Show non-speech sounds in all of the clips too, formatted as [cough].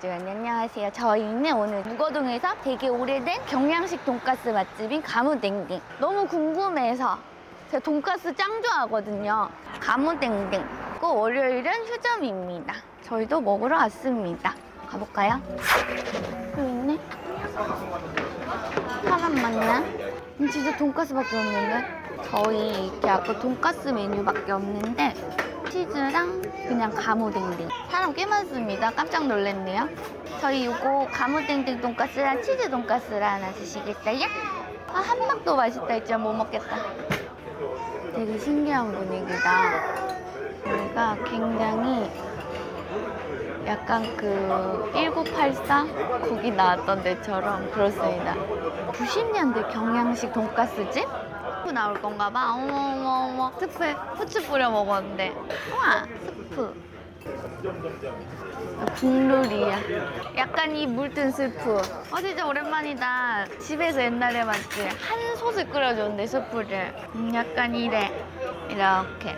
보여줘요. 안녕하세요. 저희는 오늘 무거동에서 되게 오래된 경양식 돈가스 맛집인 가무땡땡. 너무 궁금해서 제가 돈가스 짱 좋아하거든요. 가무땡땡. 그 월요일은 휴점입니다. 저희도 먹으러 왔습니다. 가볼까요? 여기 있네. 사람만나? 음, 진짜 돈가스밖에 없는데? 저희 이렇게 아까 돈가스 메뉴밖에 없는데 치즈랑 그냥 가무댕댕. 사람 꽤 많습니다. 깜짝 놀랐네요. 저희 이거 가무댕댕 돈가스랑 치즈 돈가스랑 하나 드시겠어요? 아 한박도 맛있다 진짜 못 먹겠다. 되게 신기한 분위기다. 여기가 굉장히 약간 그 1984 거기 나왔던 데처럼 그렇습니다. 90년대 경양식 돈가스집? 스프 나올 건가 봐. 어머 어머 어머. 스프에 후추 뿌려 먹었는데. 우와 스프. 국룰이야. 약간 이 물든 스프. 어 진짜 오랜만이다. 집에서 옛날에 맞지? 한 솥을 끓여줬는데 스프를. 음, 약간 이래. 이렇게.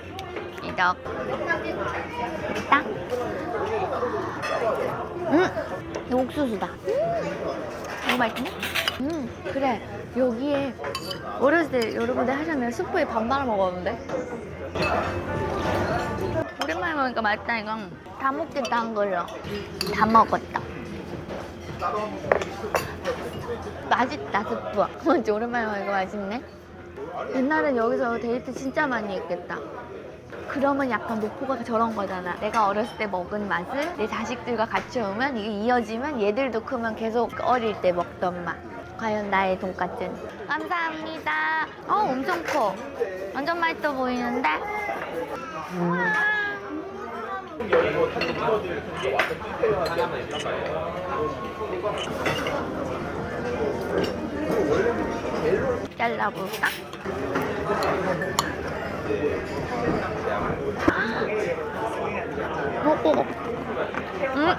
이렇게. 딱. 음, 이거 옥수수다. 너무 맛있네? 음, 그래. 여기에 어렸을 때 여러분들 하셨나요? 스프에 밥 말아 먹었는데? 오랜만에 먹으니까 맛있다, 이건. 다 먹겠다, 한 걸로. 다 먹었다. 맛있다, 스프. [laughs] 진짜 오랜만에 먹으니까 맛있네. 옛날엔 여기서 데이트 진짜 많이 했겠다. 그러면 약간 목표가 저런 거잖아. 내가 어렸을 때 먹은 맛을 내 자식들과 같이 오면 이게 이어지면 얘들도 크면 계속 어릴 때 먹던 맛. 과연 나의 돈까스는? 감사합니다. 어, 엄청 커. 완전 맛있어 보이는데? 우와. 잘라볼까? 먹고 음,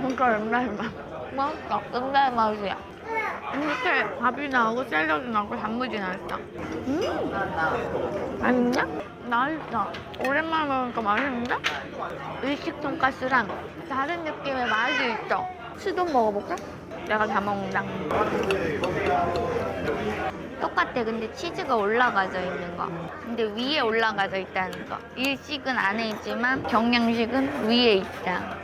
진짜 옛날 맛. 맛있다. 옛날 맛이야. 이렇게 밥이 나오고 샐러드 나오고 단무지 나왔어. 음, 맛있냐? 맛있어. 오랜만에 먹으니까 맛있는데? 일식 돈가스랑 다른 느낌의 맛이 있어. 수도 먹어볼까? 내가 다 먹는다. 똑같아. 근데 치즈가 올라가져 있는 거. 근데 위에 올라가져 있다는 거. 일식은 안에 있지만 경양식은 위에 있다.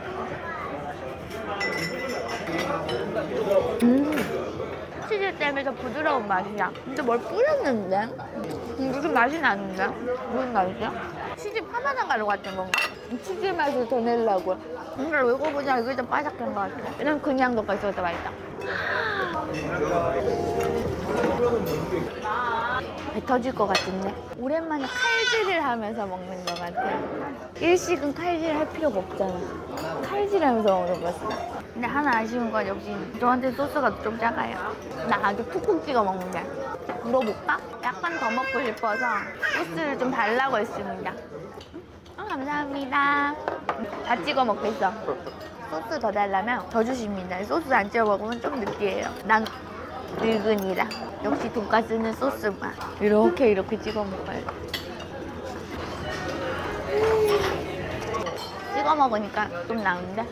음. 치즈 때문에 더 부드러운 맛이야. 근데 뭘 뿌렸는데? 음, 무슨 맛이 나는데? 무슨 맛이야? 치즈 파마산 가루 같은 건가? 치즈 맛을 더 내려고. 이걸 외고 보자 이게 좀 바삭한 것 같아. 이런 그냥 돈가스가 더 맛있다. 배 터질 것 같은데? 오랜만에 칼질을 하면서 먹는 것 같아. 일식은 칼질 할 필요가 없잖아. 칼질 하면서 먹는 거였어. 근데 하나 아쉬운 건 역시 저한테 소스가 좀 작아요. 나 아주 푹푹 찍어 먹는데. 물어볼까? 약간 더 먹고 싶어서 소스를 좀 달라고 했습니다. 어, 감사합니다. 다 찍어 먹겠어. 소스 더 달라면 더 주십니다. 소스 안 찍어 먹으면 좀 느끼해요. 난 늙은이라. 역시 돈가스는 소스 맛. 이렇게 이렇게 찍어 먹어요. 찍어 먹으니까 좀 나은데?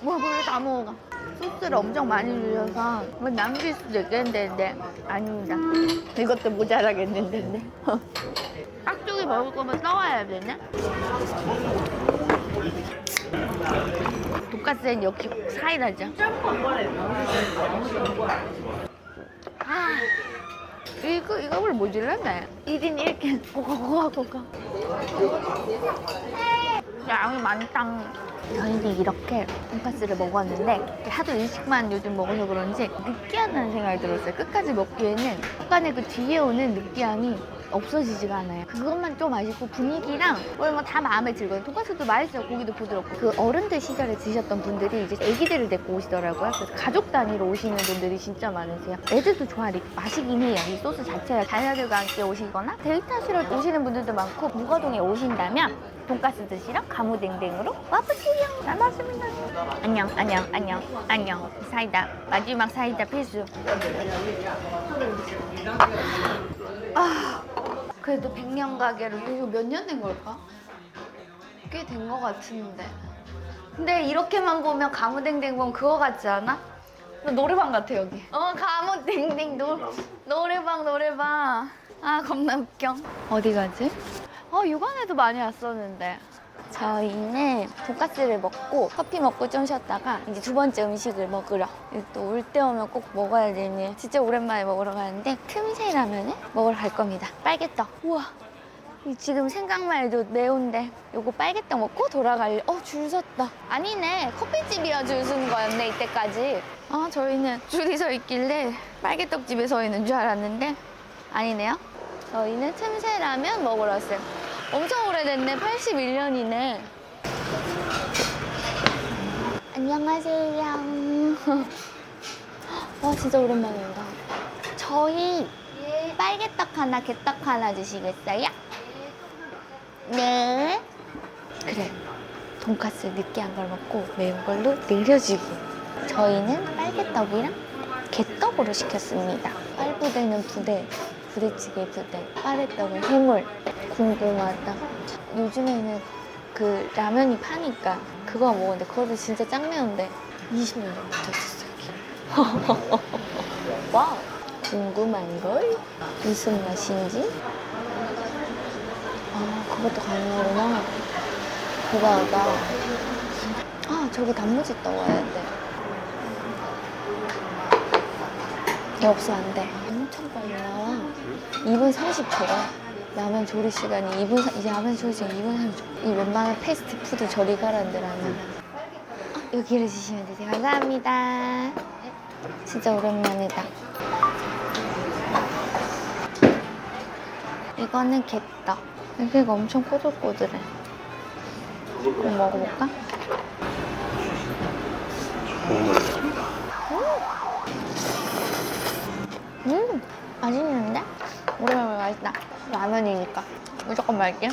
뭐, 그걸 다 먹어가. 소스를 엄청 많이 주셔서 뭐 남길 수도 있겠는데 아닙니다. 이것도 모자라겠는데. [laughs] 깍두기 먹을 거면 써와야 되네. 돈가스엔 역시 사이다죠. 아, 이거 이거를 모질랐네. 1인 1캔 고가 고가 고가. 양이 많다. 저희는 이렇게 돈가스를 먹었는데 하도 일식만 요즘 먹어서 그런지 느끼하다는 생각이 들었어요. 끝까지 먹기에는 약간의 그 뒤에 오는 느끼함이 없어지지가 않아요. 그것만 좀 아쉽고 분위기랑 뭐다 마음에 들거든요. 돈가스도 맛있어요. 고기도 부드럽고. 그 어른들 시절에 드셨던 분들이 이제 애기들을 데리고 오시더라고요. 그래서 가족 단위로 오시는 분들이 진짜 많으세요. 애들도 좋아 마시긴 해요. 이 소스 자체가 자녀들과 함께 오시거나 데이트하시러 오시는 분들도 많고 무거동에 오신다면 돈가스 드시러 가무댕댕으로 와보세요. 잘 먹습니다. 안녕, 안녕, 안녕, 안녕. 사이다. 마지막 사이다 필수. 아, 그래도 백년 가게로 이거 몇 년 된 걸까? 꽤 된 것 같은데. 근데 이렇게만 보면 가무댕댕 보면 그거 같지 않아? 노래방 같아 여기. 어 가무댕댕 노 노래방 노래방. 아 겁나 웃겨. 어디 가지? 어 육안에도 많이 왔었는데. 저희는 돈까스를 먹고 커피 먹고 좀 쉬었다가 이제 두 번째 음식을 먹으러 또 올 때 오면 꼭 먹어야 되는 진짜 오랜만에 먹으러 가는데 틈새 라면을 먹으러 갈 겁니다. 빨개떡. 우와. 이 지금 생각만 해도 매운데 요거 빨개떡 먹고 돌아갈래 어 줄 섰다 아니네 커피집이라 줄 서는 거였네 이때까지 아 저희는 줄이 서 있길래 빨개떡 집에 서 있는 줄 알았는데 아니네요 저희는 틈새 라면 먹으러 왔어요 엄청 오래됐네 81년이네 안녕하세요 와 [laughs] 진짜 오랜만이다 저희 빨개떡 하나 개떡 하나 주시겠어요? 네. 그래. 돈까스 느끼한 걸 먹고 매운 걸로 느려지고. 저희는 빨개떡이랑 개떡으로 시켰습니다. 빨부대는 부대, 부대찌개 부대, 빠래떡은 해물. 궁금하다. 요즘에는 그 라면이 파니까 그거 먹었는데 그거도 진짜 짱 매운데 20년 전부터 여기. [laughs] 와우. 궁금한 걸 무슨 맛인지 아, 그것도 가능하구나. 대박이다. 아, 저기 단무지 떠와야 돼. 이거 없으면 안 돼. 엄청 빨리 나와. 2분 30초가. 라면 조리 시간이 2분, 사- 이제 라면 조리 시간 2분 30초. 이 웬만한 패스트푸드 저리 가라는데 라면. 아, 여기를 주시면 되세요. 감사합니다. 진짜 오랜만이다. 이거는 개떡. 여기가 엄청 꼬들꼬들해. 이거 먹어볼까? 음, 맛있는데? 오랜만에 맛있다. 라면이니까 무조건 맛있게.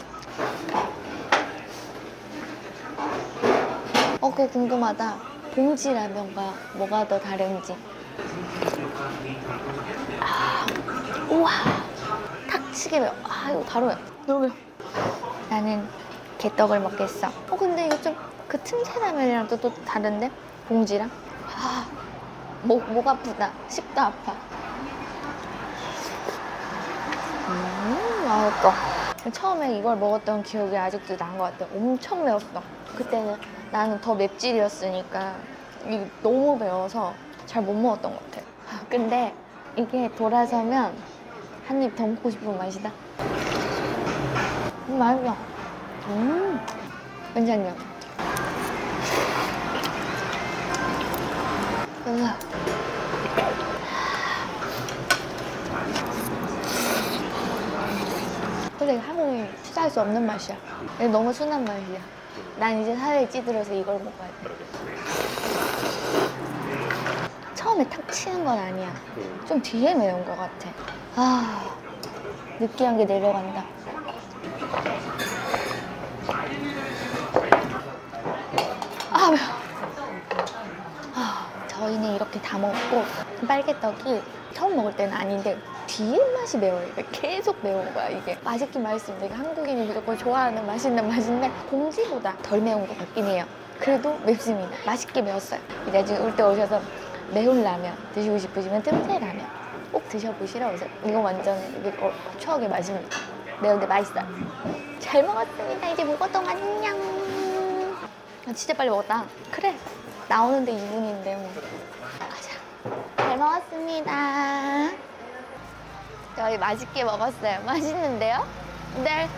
어, 그거 궁금하다. 봉지 라면과 뭐가 더 다른지. 아, 우와. 탁 치게 매워. 아, 이거 다르네. 너무 매워. 나는 개떡을 먹겠어. 어, 근데 이거 좀 그 틈새 라면이랑 또, 또 다른데? 봉지랑? 아, 목, 목 아프다. 식도 아파. 음, 맛있다. 처음에 이걸 먹었던 기억이 아직도 난 것 같아. 엄청 매웠어. 그때는 나는 더 맵찔이었으니까 너무 매워서 잘 못 먹었던 것 같아. [laughs] 근데 이게 돌아서면 한 입 더 먹고 싶은 맛이다. 음, 맛있어. 음, 괜찮냐? 으 아. 근데 한국이 취할 수 없는 맛이야. 너무 순한 맛이야. 난 이제 살에 찌들어서 이걸 먹어야 돼. 처음에 탁 치는 건 아니야. 좀 뒤에 매운 것 같아. 아, 느끼한 게 내려간다. 아, 매워. 아, 저희는 이렇게 다 먹고 빨개떡이 처음 먹을 때는 아닌데 뒤에 맛이 매워요. 이게 계속 매운 거야 이게. 맛있긴 맛있습니다. 이게 한국인이 무조건 좋아하는 맛있는 맛인데 봉지보다 덜 매운 것 같긴 해요. 그래도 맵습니다. 맛있게 매웠어요. 이제 나중에 올때 오셔서 매운 라면 드시고 싶으시면 틈새 라면 꼭 드셔보시라 오세요. 이거 완전 이게 어, 추억의 맛입니다. 매운데 맛있어요. 잘 먹었습니다. 이제 먹어도 안녕. 아, 진짜 빨리 먹었다. 그래. 나오는데 2분인데 뭐. 가자. 잘 먹었습니다. 저희 맛있게 먹었어요. [laughs] 맛있는데요? 근데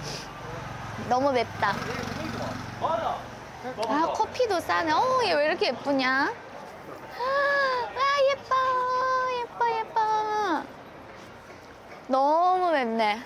너무 맵다. 아 커피도 싸네. 어, 얘 왜 이렇게 예쁘냐? 아 예뻐 예뻐 예뻐. 너무 맵네.